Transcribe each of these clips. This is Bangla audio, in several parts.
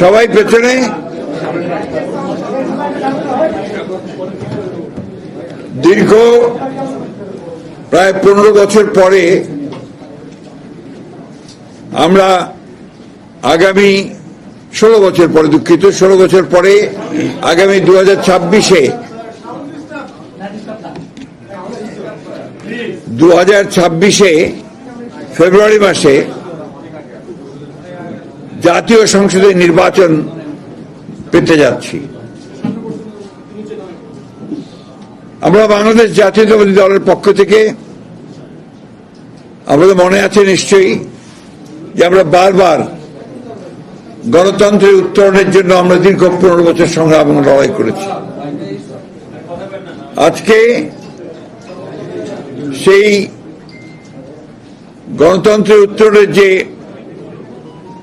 সবাই পেছনে। দীর্ঘ প্রায় পনেরো বছর পরে আমরা আগামী ষোলো বছর পরে, দুঃখিত, ষোলো বছর পরে আগামী দু হাজার ছাব্বিশে দু হাজার ছাব্বিশে ফেব্রুয়ারি মাসে জাতীয় সংসদের নির্বাচন পেতে যাচ্ছি। আমরা বাংলাদেশ জাতীয়তাবাদী দলের পক্ষ থেকে আমাদের মনে আছে নিশ্চয়ই যে আমরা বারবার গণতন্ত্রের উত্তরণের জন্য আমরা দীর্ঘ পনেরো বছর সংগ্রাম এবং লড়াই করেছি। আজকে সেই গণতন্ত্রের উত্তরণের যে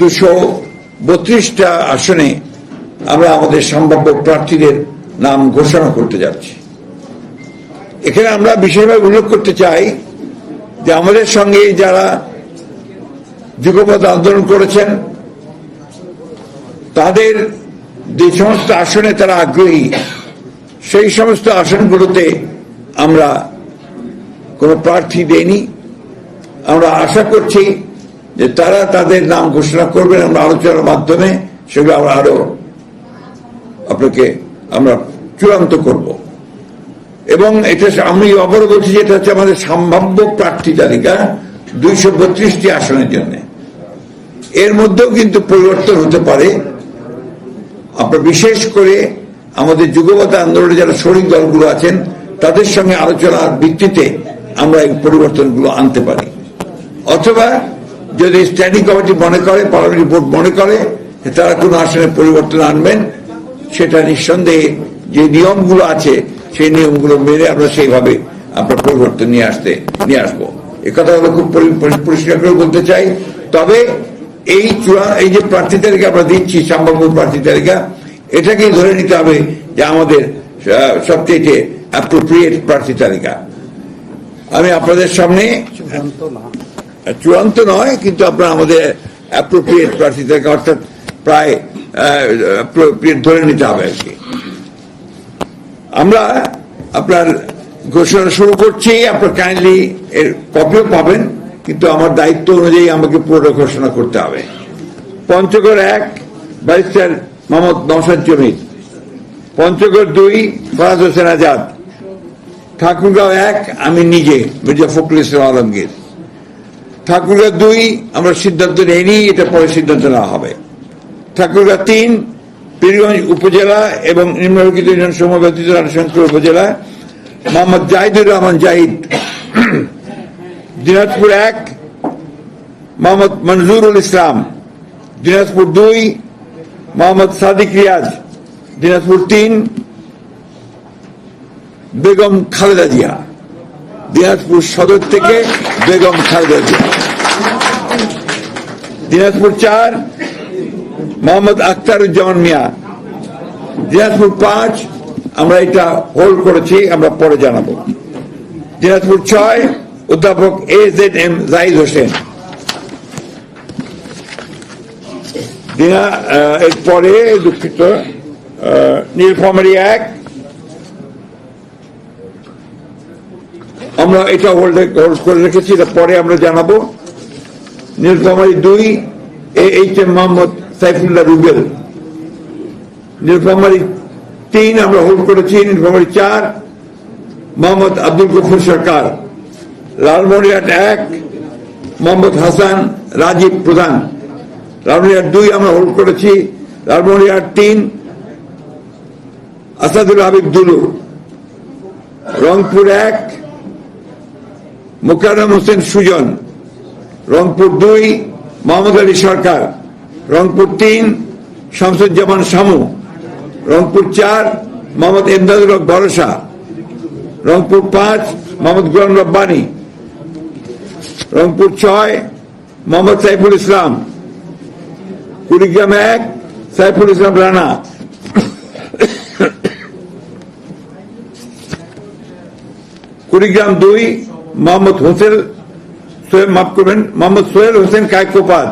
দুশো বত্রিশটা আসনে আমরা আমাদের সম্ভাব্য প্রার্থীদের নাম ঘোষণা করতে যাচ্ছি। এখানে আমরা বিশেষভাবে উল্লেখ করতে চাই যে আমাদের সঙ্গে যারা যুগপথ আন্দোলন করেছেন, তাদের যে সমস্ত আসনে তারা আগ্রহী, সেই সমস্ত আসনগুলোতে আমরা কোনো প্রার্থী দেইনি। আমরা আশা করছি যে তারা তাদের নাম ঘোষণা করবেন আমরা আলোচনার মাধ্যমে, সেগুলো আমরা আরও আপনাকে আমরা চূড়ান্ত করব। এবং এটা আমি আবারও বলছি যে এটা হচ্ছে আমাদের সম্ভাব্য প্রার্থী তালিকা দুইশো বত্রিশটি আসনের জন্য। এর মধ্যেও কিন্তু পরিবর্তন হতে পারে। আপনার বিশেষ করে আমাদের যুগবতা আন্দোলনে যারা শরিক দলগুলো আছেন, তাদের সঙ্গে আলোচনার ভিত্তিতে আমরা এই পরিবর্তনগুলো আনতে পারি। অথবা যদি স্ট্যান্ডিং কমিটি মনে করে পার্লামেন্ট বোর্ড মনে করে তারা কোনো আসনে পরিবর্তন আনবেন, সেটা নিঃসন্দেহে যে নিয়মগুলো আছে, সেই নিয়মগুলো মেনে আমরা সেইভাবে আপনার পরিবর্তন নিয়ে আসতে, নিয়ে আসব। এ কথা খুব পরি- পরি- পরিষ্কার করে বলতে চাই। তবে এই চূড়া, এই যে প্রার্থী তালিকা আমরা দিচ্ছি, সম্ভাব্য প্রার্থী তালিকা এটাকেই ধরে নিতে হবে যে আমাদের সবচেয়ে অ্যাপ্রোপ্রিয়েট প্রার্থী তালিকা। আমি আপনাদের সামনে চূড়ান্ত নয়, কিন্তু আপনার আমাদের অ্যাপ্রোপ্রিয়েট প্রার্থী তালিকা অর্থাৎ প্রায় ধরে নিতে হবে আর কি। আমরা আপনার ঘোষণা শুরু করছি, আপনার কাইন্ডলি এর কপিও পাবেন, কিন্তু আমার দায়িত্ব অনুযায়ী আমাকে পুরোটা ঘোষণা করতে হবে। পঞ্চগড় এক, ব্যারিস্টার মোহাম্মদ নওশাদ জমির পঞ্চগড় দুই, ফরাজ হোসেন আজাদ। ঠাকুরগাঁও এক, আমি নিজে, মির্জা ফখরুল ইসলাম আলমগীর। ঠাকুরগাঁও দুই, আমরা সিদ্ধান্ত নেইনি, এটা পরে সিদ্ধান্ত নেওয়া হবে। ঠাকুরগাঁও তিন, পীরগঞ্জ উপজেলা এবং নিম্নলিখিত ইউনিয়ন সমূহ ব্যতীত রাজশঙ্কর উপজেলা, মোহাম্মদ জাহিদুর রহমান জাহিদ। দিনাজপুর এক, মোহাম্মদ মনজুরুল ইসলাম। দিনাজপুর দুই, মোহাম্মদ সাদিক রিয়াজ। দিনাজপুর তিন, বেগম খালেদা জিয়া। দিনাজপুর সদর থেকে বেগম খালেদা জিয়া। দিনাজপুর চার, মোহাম্মদ আখতারুজ্জামান মিয়া। দিনাজপুর পাঁচ, আমরা এটা হোল্ড করেছি, আমরা পরে জানাব। দিনাজপুর ছয়, অধ্যাপক A Z M Jahid Hossain. দিনা এরপরে দুঃখিত নীলফামারী এক আমরা এটা হোল্ড হোল্ড করে রেখেছি, এটা পরে আমরা জানাব। নীলফামারী দুই এইচ এম মোহাম্মদ সাইফুল্লাহ রুবেল। নীলফামারী তিন আমরা হোল্ড করেছি নীলফামারী চার, মোহাম্মদ আব্দুল গফুর সরকার। লালমনিরহাট এক, মোহাম্মদ হাসান রাজীব প্রধান। লালমনিরহাট দুই আমরা হোল্ড করেছি, লালমনিরহাট তিন, আসাদুল হাবিব দুলু। রংপুর এক মোকাররম হোসেন সুজন, রংপুর দুই, মোহাম্মদ আলী সরকার, রংপুর তিন, শামসুজ্জামান শামু, রংপুর চার, মোহাম্মদ এমদাদুল হক ভরসা, রংপুর পাঁচ, মোহাম্মদ গুলাম রব্বানী, রংপুর ছয়, মোহাম্মদ সাইফুল ইসলাম, কুড়িগ্রাম এক, সাইফুল ইসলাম রানা। কুড়িগ্রাম দুই মোহাম্মদ হোসেন সোহেল, মাফ করবেন, মোহাম্মদ সোহেল হোসেন কায়কোপাদ।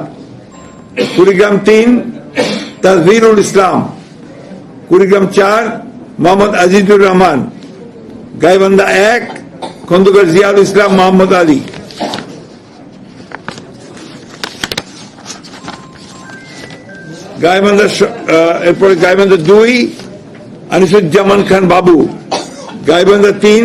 কুড়িগ্রাম তিন তাজভিরুল ইসলাম। কুড়িগ্রাম চার, মোহাম্মদ আজিজুর রহমান। গাইবান্ধা এক, খন্দকার জিয়াউল ইসলাম, মোহাম্মদ আলী। গাইবান্ধা এরপরে গাইবান্ধা দুই, আনিসুজ্জামান খান বাবু। গাইবান্ধা তিন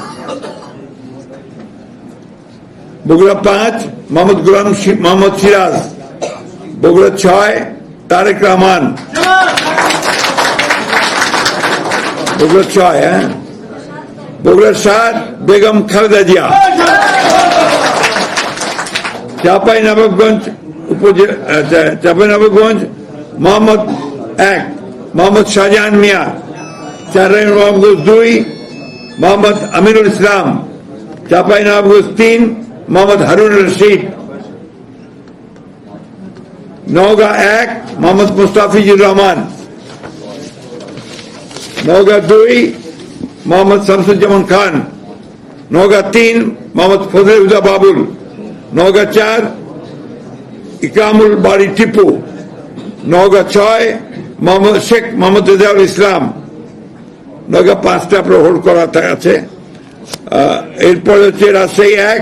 বগুড়া পাঁচ, মোহাম্মদ গুলাম মোহাম্মদ সিরাজ। বগুড়া ছয়, তারেক রহমান। বগুড়া ছয় হ্যাঁ? বগুড়া সাত, বেগম খালেদা জিয়া। চাপাই নবাবগঞ্জ উপজেলা চাপাই নবাবগঞ্জ, মোহাম্মদ এক, মোহাম্মদ শাহজাহান মিয়া। চারাই নবাবগঞ্জ দুই, মোহাম্মদ আমিরুল ইসলাম। চাপাই নবাবগঞ্জ তিন মোহাম্মদ হারুন রশিদ। নওগাঁ এক, মোহাম্মদ মুস্তাফিজুর রহমান। নওগাঁ দুই, মোহাম্মদ শামসুজ্জামান খান। নওগাঁ তিন, মোহাম্মদ ফজলে হুদা বাবুল। নওগাঁ চার ইকামুল বাড়ি টিপু। নওগাঁ ছয়, মোহাম্মদ শেখ মোহাম্মদ রেজাউল ইসলাম। নওগাঁ পাঁচটা হোল্ড করা আছে। এরপরে হচ্ছে রাজশাহী এক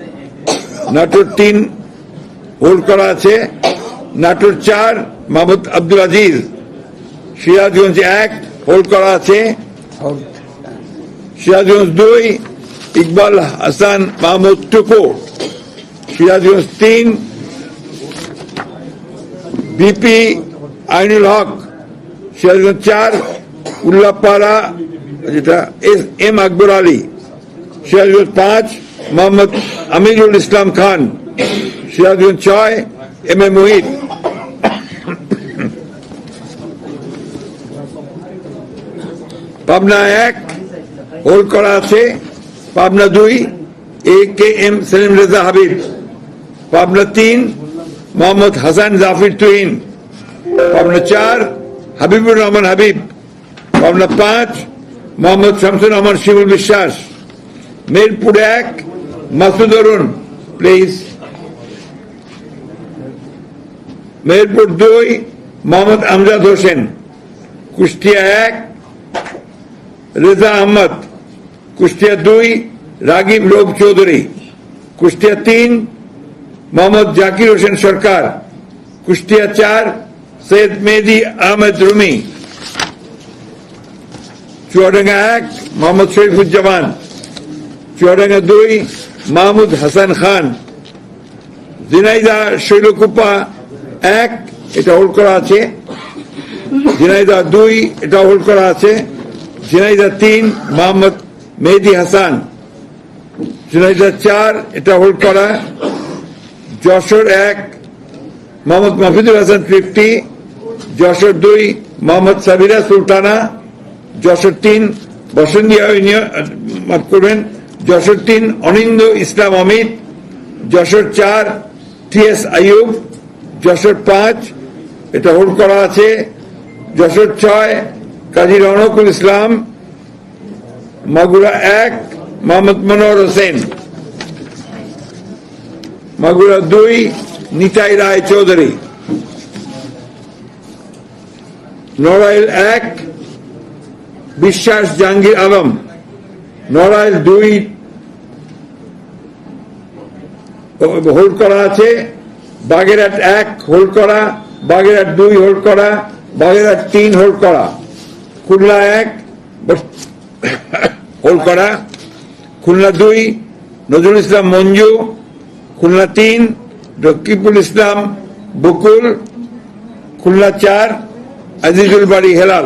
নাটোর তিন হোল্ড করা আছে। নাটোর চার, মাহমুদ আব্দুল আজিজ। সিরাজগঞ্জ এক হোল্ড করা আছে। সিরাজগঞ্জ দুই, ইকবাল হাসান, মাহমুদ টুকু। সিরাজগঞ্জ তিন, বিপি আইনুল হক। সিরাজগঞ্জ চার, উল্লাপাড়া, যেটা এস এম আকবর আলী। সিরাজগঞ্জ পাঁচ মোহাম্মদ আমিরুল ইসলাম খান সিরাজগঞ্জ ছয় এম এ মোহিত পাবনা এক হোল্ড করা আছে পাবনা দুই A K M Selim Reza Habib Pabna তিন মোহাম্মদ হাসান জাফির তুহিন পাবনা চার হাবিবুর রহমান হাবিব পাবনা পাঁচ মোহাম্মদ শামসুর রহমান শিবুল বিশ্বাস মিরপুর এক মাসুদ অরুণ প্লিজ মেহেরপুর দুই, মোহাম্মদ আমজাদ হোসেন। কুষ্টিয়া এক, রেজা আহমদ। কুষ্টিয়া দুই, রাগিব লোক চৌধুরী। কুষ্টিয়া তিন, মোহাম্মদ জাকির হোসেন সরকার। কুষ্টিয়া চার, সৈয়দ মেহেদি আহমেদ রুমি। চুয়াডাঙ্গা এক, মোহাম্মদ শরীফুজ্জামান। চুয়াডাঙ্গা দুই মাহমুদ হাসান খান জিনাইদা শৈলকুপা এক, এটা হোল্ড করা আছে। ঝিনাইদা দুই, এটা হোল্ড করা আছে। ঝিনাইদা তিন মোহাম্মদ মেহেদি হাসান। ঝিনাইদা চার, এটা হোল্ড করা। যশোর এক মোহাম্মদ মাহফিদুল হাসান ফিফটি যশোর দুই মোহাম্মদ সাবিরা সুলতানা। যশোর তিন বসন্তিয়া ইউনিয়ন, মাফ করবেন যশোর তিন অনিন্দ ইসলাম অমিত, যশোর চার, টি এস আইয়ুব, যশোর পাঁচ, এটা হোল্ড করা আছে, যশোর ছয়, কাজী রনকুল ইসলাম, মাগুরা এক, মোহাম্মদ মনোহর হোসেন। মাগুরা দুই, নিতাই রায় চৌধুরী। নড়াইল এক, বিশ্বাস জাহাঙ্গীর আলম। নড়াইল দুই হোল্ড করা আছে, বাগেরহাট এক হোল্ড করা, বাগেরহাট দুই হোল্ড করা, বাগেরহাট তিন হোল্ড করা। খুলনা এক হোল্ড করা। খুলনা দুই, নজরুল ইসলাম মঞ্জু। খুলনা তিন রকিবুল ইসলাম বকুল। খুলনা চার, আজিজুল বাড়ি হেলাল।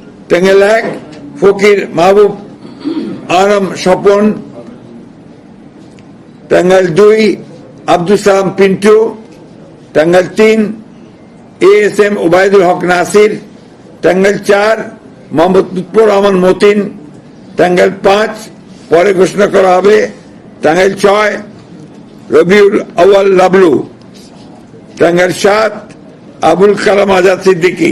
টাঙ্গাইল এক ফকির মাহবুব আলম স্বপন টাঙ্গাইল দুই আব্দুল সালাম পিন্টু টাঙ্গাইল তিন A S M Obaidul Haque Nasir Tangail চার মোহাম্মদ লুৎফর রহমান মতিন টাঙ্গাইল পাঁচ পরে ঘোষণা করা হবে টাঙ্গাইল ছয় রবিউল আউয়াল লাবলু টাঙ্গাইল সাত আবুল কালাম আজাদ সিদ্দিকী।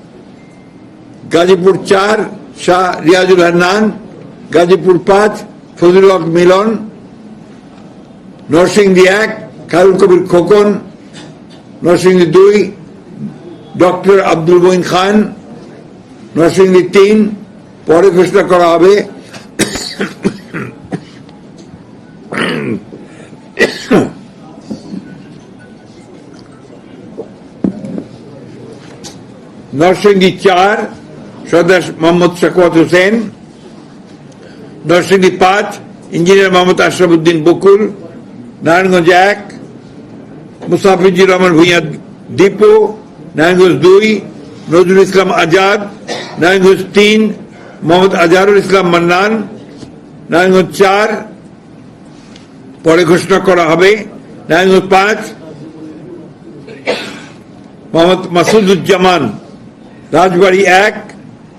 Gazipur চার, শাহ রিয়াজুল হান্নান, গাজীপুর পাঁচ, ফজলুল হক মিলন, নরসিংদী এক, খায়রুল কবির খোকন, নরসিংদী দুই, ডক্টর আব্দুল মঈন খান, নরসিংদী তিন, পরে ঘোষণা করা হবে। নরসিংদী চার সর্দার মোহাম্মদ শাকওয়াত হোসেন, নরসিংদী পাঁচ ইঞ্জিনিয়ার মোহাম্মদ আশরাফুদ্দিন বকুল, নারায়ণগঞ্জ এক মুসাফিজুর রহমান ভূঁইয়া দীপু নারায়ণগঞ্জ দুই, নজরুল ইসলাম আজাদ, নারায়ণগঞ্জ তিন, মোহাম্মদ আজহারুল ইসলাম মান্নান, নারায়ণগঞ্জ চার, পরে ঘোষণা করা হবে, নারায়ণগঞ্জ পাঁচ, মোহাম্মদ মাসুদুজ্জামান, রাজবাড়ী এক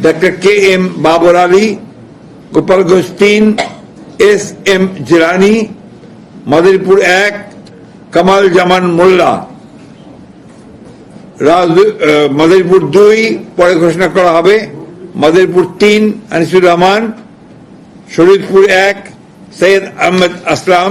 doctor K M Babar Ali Gopalganj তিন এস এম জিরানি মাদারীপুর এক কামাল জামান মোল্লা মাদারীপুর দুই পরে ঘোষণা করা হবে মাদারীপুর তিন আনিসুর রহমান শরীদপুর এক সৈয়দ আহমেদ আসলাম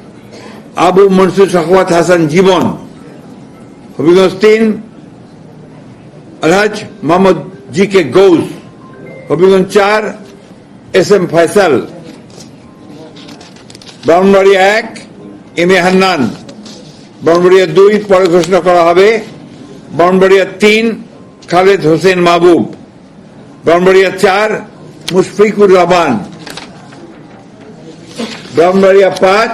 আবু মনসুর শখওয়াত হাসান জীবন, হবিগঞ্জ তিন আলহাজ মোহাম্মদ জি কে গৌস, হবিগঞ্জ চার, এস এম ফয়সাল। ব্রাহ্মণবাড়িয়া এক, এম এ হান্নান। ব্রাহ্মণবাড়িয়া দুই, পরে ঘোষণা করা হবে। ব্রাহ্মণবাড়িয়া তিন, খালেদ হোসেন মাহবুব। ব্রাহ্মণবাড়িয়া চার, মুশফিকুর রহমান। ব্রাহ্মণবাড়িয়া পাঁচ